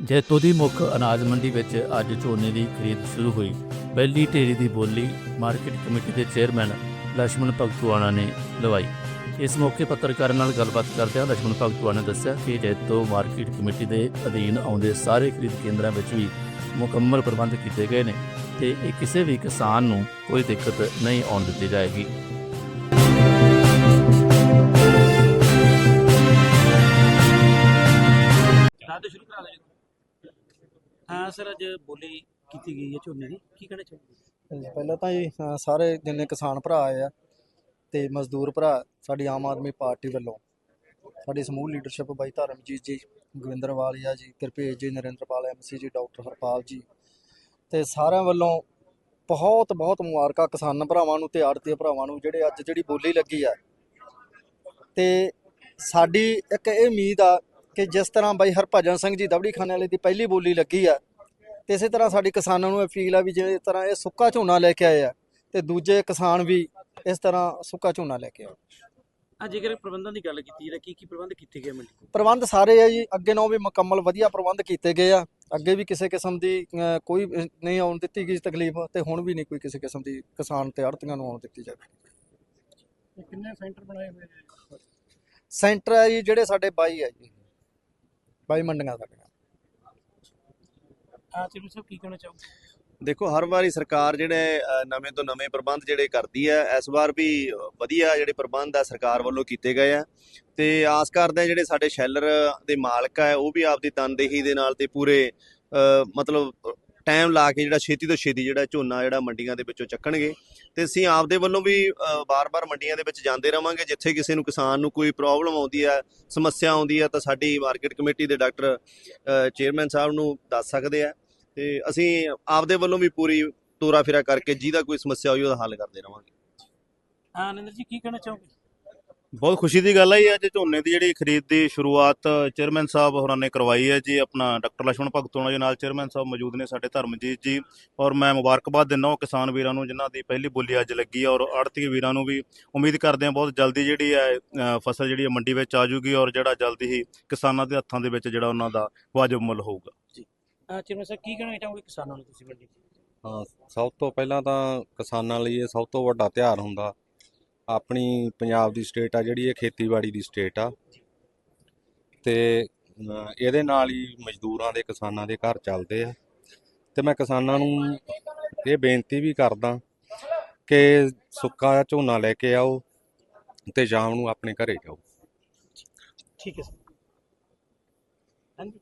ਜੈਤੋ ਦੀ ਮੁੱਖ ਅਨਾਜ ਮੰਡੀ ਵਿੱਚ ਅੱਜ ਝੋਨੇ ਦੀ ਖਰੀਦ ਸ਼ੁਰੂ ਹੋਈ। ਪਹਿਲੀ ਢੇਰੀ ਦੀ ਬੋਲੀ ਮਾਰਕੀਟ ਕਮੇਟੀ ਦੇ ਚੇਅਰਮੈਨ ਲక్ష్మణ ਭਗਤੂਆਣਾ ਨੇ ਲਵਾਈ। ਇਸ ਮੌਕੇ ਪੱਤਰਕਾਰਾਂ ਨਾਲ ਗੱਲਬਾਤ ਕਰਦਿਆਂ ਲక్ష్మణ ਭਗਤੂਆਣਾ ਨੇ ਦੱਸਿਆ ਕਿ ਜੈਤੋ ਮਾਰਕੀਟ ਕਮੇਟੀ ਦੇ ਅਧੀਨ ਆਉਂਦੇ ਸਾਰੇ ਖਰੀਦ ਕੇਂਦਰਾਂ ਵਿੱਚ ਵੀ ਮੁਕੰਮਲ ਪ੍ਰਬੰਧ ਕੀਤੇ ਗਏ ਨੇ ਤੇ ਇਹ ਕਿਸੇ ਵੀ ਕਿਸਾਨ ਨੂੰ ਕੋਈ ਦਿੱਕਤ ਨਹੀਂ ਆਉਣ ਦਿੱਤੀ ਜਾਏਗੀ। ਹਾਂ ਸਰ ਅੱਜ ਬੋਲੀ ਕੀਤੀ ਗਈ ਹੈ ਝੋਨੇ ਦੀ। ਕੀ ਕਹਿਣਾ ਚਾਹੁੰਦੇ ਪਹਿਲਾਂ ਤਾਂ ਜੀ ਅ, ਸਾਰੇ ਜਿੰਨੇ ਕਿਸਾਨ ਭਰਾ ਆਏ ਆ ਤੇ ਮਜ਼ਦੂਰ ਭਰਾ ਸਾਡੀ ਆਮ ਆਦਮੀ ਪਾਰਟੀ ਵੱਲੋਂ ਸਾਡੀ ਸਮੂਹ ਲੀਡਰਸ਼ਿਪ ਬਾਈ ਧਰਮਜੀਤ ਜੀ ਗੋਬਿੰਦਰ ਜੀ ਕਿਰਪੇਸ਼ ਜੀ ਨਰਿੰਦਰਪਾਲ ਐਮਸੀ ਜੀ ਡਾਕਟਰ ਹਰਪਾਲ ਜੀ ਤੇ ਸਾਰਿਆਂ ਵੱਲੋਂ ਬਹੁਤ ਬਹੁਤ ਮੁਬਾਰਕਾਂ ਕਿਸਾਨ ਭਰਾਵਾਂ ਨੂੰ ਤੇ ਆੜਤੀ ਭਰਾਵਾਂ ਨੂੰ ਜਿਹੜੇ ਅੱਜ ਜਿਹੜੀ ਬੋਲੀ ਲੱਗੀ ਆ। ਤੇ ਸਾਡੀ ਇੱਕ ਇਹ ਉਮੀਦ ਆ ਕਿ ਜਿਸ ਤਰ੍ਹਾਂ ਬਾਈ ਹਰਭਜਨ ਸਿੰਘ ਜੀ ਦਵੜੀ ਖਾਨੇ ਵਾਲੇ ਦੀ ਪਹਿਲੀ ਬੋਲੀ ਲੱਗੀ ਆ ਤੇ ਇਸੇ ਤਰ੍ਹਾਂ ਸਾਡੀ ਕਿਸਾਨਾਂ ਨੂੰ ਅਪੀਲ ਆ ਵੀ ਜਿਸ ਤਰ੍ਹਾਂ ਇਹ ਸੁੱਕਾ ਝੋਨਾ ਲੈ ਕੇ ਆਏ ਆ ਤੇ ਦੂਜੇ ਕਿਸਾਨ ਵੀ ਇਸ ਤਰ੍ਹਾਂ ਸੁੱਕਾ ਝੋਨਾ ਲੈ ਕੇ ਆਓ ਆ ਜੇਕਰ ਪ੍ਰਬੰਧਾਂ ਦੀ ਗੱਲ ਕੀਤੀ ਜਿਹੜਾ ਕੀ ਕੀ ਪ੍ਰਬੰਧ ਕੀਤੇ ਗਏ ਮੰਡੀ ਕੋਲ? ਪ੍ਰਬੰਧ ਸਾਰੇ ਆ ਜੀ ਅੱਗੇ ਨਾਲੋਂ ਵੀ ਮੁਕੰਮਲ ਵਧੀਆ ਪ੍ਰਬੰਧ ਕੀਤੇ ਗਏ ਆ। ਅੱਗੇ ਵੀ ਕਿਸੇ ਕਿਸਮ ਦੀ ਕੋਈ ਨਹੀਂ ਆਉਣ ਦਿੱਤੀ ਗਈ ਤਕਲੀਫ ਤੇ ਹੁਣ ਵੀ ਨਹੀਂ ਕੋਈ ਕਿਸੇ ਕਿਸਮ ਦੀ ਕਿਸਾਨ ਤੇ ਆੜਤੀਆਂ ਨੂੰ ਆਉਣ ਦਿੱਤੀ ਜਾਵੇ। ਕਿੰਨੇ ਸੈਂਟਰ ਬਣਾਏ ਹੋਏ ਨੇ ਸੈਂਟਰ ਆ ਜੀ ਜਿਹੜੇ ਸਾਡੇ ਬਾਈ ਆ ਜੀ ਬਾਈ ਮੰਡੀਆਂ ਸਾਡੀਆਂ ਆ ਚਿਰੂ ਸਾਹਿਬ ਕੀ ਕਹਿਣਾ ਚਾਹੋਗੇ? ਦੇਖੋ ਹਰ ਵਾਰੀ ਸਰਕਾਰ ਜਿਹੜੇ ਅ, ਨਵੇਂ ਤੋਂ ਨਵੇਂ ਪ੍ਰਬੰਧ ਜਿਹੜੇ ਕਰਦੀ ਹੈ ਇਸ ਵਾਰ ਵੀ ਵਧੀਆ ਜਿਹੜੇ ਪ੍ਰਬੰਧ ਆ ਸਰਕਾਰ ਵੱਲੋਂ ਕੀਤੇ ਗਏ ਆ। ਤੇ ਆਸ ਕਰਦੇ ਆ ਜਿਹੜੇ ਸਾਡੇ ਸ਼ੈਲਰ ਦੇ ਮਾਲਕ ਆ ਉਹ ਵੀ ਆਪਦੀ ਤਨਦੇਹੀ ਦੇ ਨਾਲ ਤੇ ਪੂਰੇ ਅ, ਮਤਲਬ ਟਾਈਮ ਲਾ ਕੇ ਜਿਹੜਾ ਛੇਤੀ ਤੋਂ ਛੇਤੀ ਜਿਹੜਾ ਝੋਨਾ ਜਿਹੜਾ ਮੰਡੀਆਂ ਦੇ ਵਿੱਚੋਂ ਚੱਕਣਗੇ। ਤੇ ਅਸੀਂ ਆਪਦੇ ਵੱਲੋਂ ਵੀ ਅ, ਬਾਰ-ਬਾਰ ਮੰਡੀਆਂ ਦੇ ਵਿੱਚ ਜਾਂਦੇ ਰਵਾਂਗੇ। ਜਿੱਥੇ ਕਿਸੇ ਨੂੰ ਕਿਸਾਨ ਨੂੰ ਕੋਈ ਪ੍ਰੋਬਲਮ ਆਉਂਦੀ ਹੈ ਸਮੱਸਿਆ ਆਉਂਦੀ ਹੈ ਤਾਂ ਸਾਡੀ ਮਾਰਕੀਟ ਕਮੇਟੀ ਦੇ ਡਾਕਟਰ ਚੇਅਰਮੈਨ ਸਾਹਿਬ ਨੂੰ ਦੱਸ ਸਕਦੇ ਆ। ਤੇ ਅਸੀਂ ਆਪਦੇ ਵੱਲੋਂ ਵੀ ਪੂਰੀ ਤੋਰਾ ਫੇਰਾ ਕਰਕੇ ਜਿਹਦਾ ਕੋਈ ਸਮੱਸਿਆ ਹੋਈ ਉਹਦਾ ਹੱਲ ਕਰਦੇ ਰਵਾਂਗੇ। ਹਾਂ ਅਨੰਦਰ ਜੀ ਕੀ ਕਹਿਣਾ ਚਾਹੋਗੇ? ਬਹੁਤ ਖੁਸ਼ੀ ਦੀ ਗੱਲ ਹੈ ਜੀ ਅੱਜ ਝੋਨੇ ਦੀ ਜਿਹੜੀ ਖਰੀਦ ਦੀ ਸ਼ੁਰੂਆਤ ਚੇਅਰਮੈਨ ਸਾਹਿਬ ਹੋਰਾਂ ਨੇ ਕਰਵਾਈ ਹੈ ਜੀ ਆਪਣਾ ਡਾਕਟਰ ਲక్ష్మణ ਭਗਤੋਣਾ ਜੀ ਨਾਲ ਚੇਅਰਮੈਨ ਸਾਹਿਬ ਮੌਜੂਦ ਨੇ ਸਾਡੇ ਧਰਮਜੀਤ ਜੀ ਔਰ ਮੈਂ ਮੁਬਾਰਕਬਾਦ ਦਿੰਦਾ ਹਾਂ ਕਿਸਾਨ ਵੀਰਾਂ ਨੂੰ ਜਿਨ੍ਹਾਂ ਦੀ ਪਹਿਲੀ ਬੋਲੀ ਅੱਜ ਲੱਗੀ ਔਰ ਆੜਤੀ ਵੀਰਾਂ ਨੂੰ ਵੀ ਉਮੀਦ ਕਰਦੇ ਹਾਂ ਬਹੁਤ ਜਲਦੀ ਜਿਹੜੀ ਹੈ ਫਸਲ ਜਿਹੜੀ ਹੈ ਮੰਡੀ ਵਿੱਚ ਆ ਜੂਗੀ ਔਰ ਜਿਹੜਾ ਜਲਦੀ ਹੀ ਕਿਸਾਨਾਂ ਦੇ ਹੱਥਾਂ ਦੇ ਵਿੱਚ ਜਿਹੜਾ ਉਹਨਾਂ ਦਾ ਵਾਜਬ ਮੁੱਲ ਹੋਊਗਾ। ਜੀ। ਚੇਅਰਮੈਨ ਸਾਹਿਬ ਕੀ ਕਹਿਣਾ ਚਾਹੋਗੇ ਕਿਸਾਨਾਂ ਨੂੰ ਤੁਸੀਂ ਮੰਡੀ ਹਾਂ ਸਭ ਤੋਂ ਪਹਿਲਾਂ ਤਾਂ ਕਿਸਾਨਾਂ ਲਈ ਇਹ ਸਭ ਤੋਂ ਵੱਡਾ ਤਿਉਹਾਰ ਹੁੰਦਾ। ਆਪਣੀ ਪੰਜਾਬ ਦੀ ਸਟੇਟ ਆ, ਜਿਹੜੀ ਇਹ ਖੇਤੀਬਾੜੀ ਦੀ ਸਟੇਟ ਆ। ਤੇ ਇਹਦੇ ਨਾਲ ਹੀ ਮਜ਼ਦੂਰਾਂ ਦੇ, ਕਿਸਾਨਾਂ ਦੇ ਘਰ ਚੱਲਦੇ ਆ। ਤੇ ਮੈਂ ਕਿਸਾਨਾਂ ਨੂੰ ਇਹ ਬੇਨਤੀ ਵੀ ਕਰਦਾ ਕਿ ਸੁੱਕਾ ਝੋਨਾ ਲੈ ਕੇ ਆਓ ਤੇ ਸ਼ਾਮ ਨੂੰ ਆਪਣੇ ਘਰੇ ਜਾਓ। ਠੀਕ ਹੈ ਸਰ। ਹਾਂਜੀ।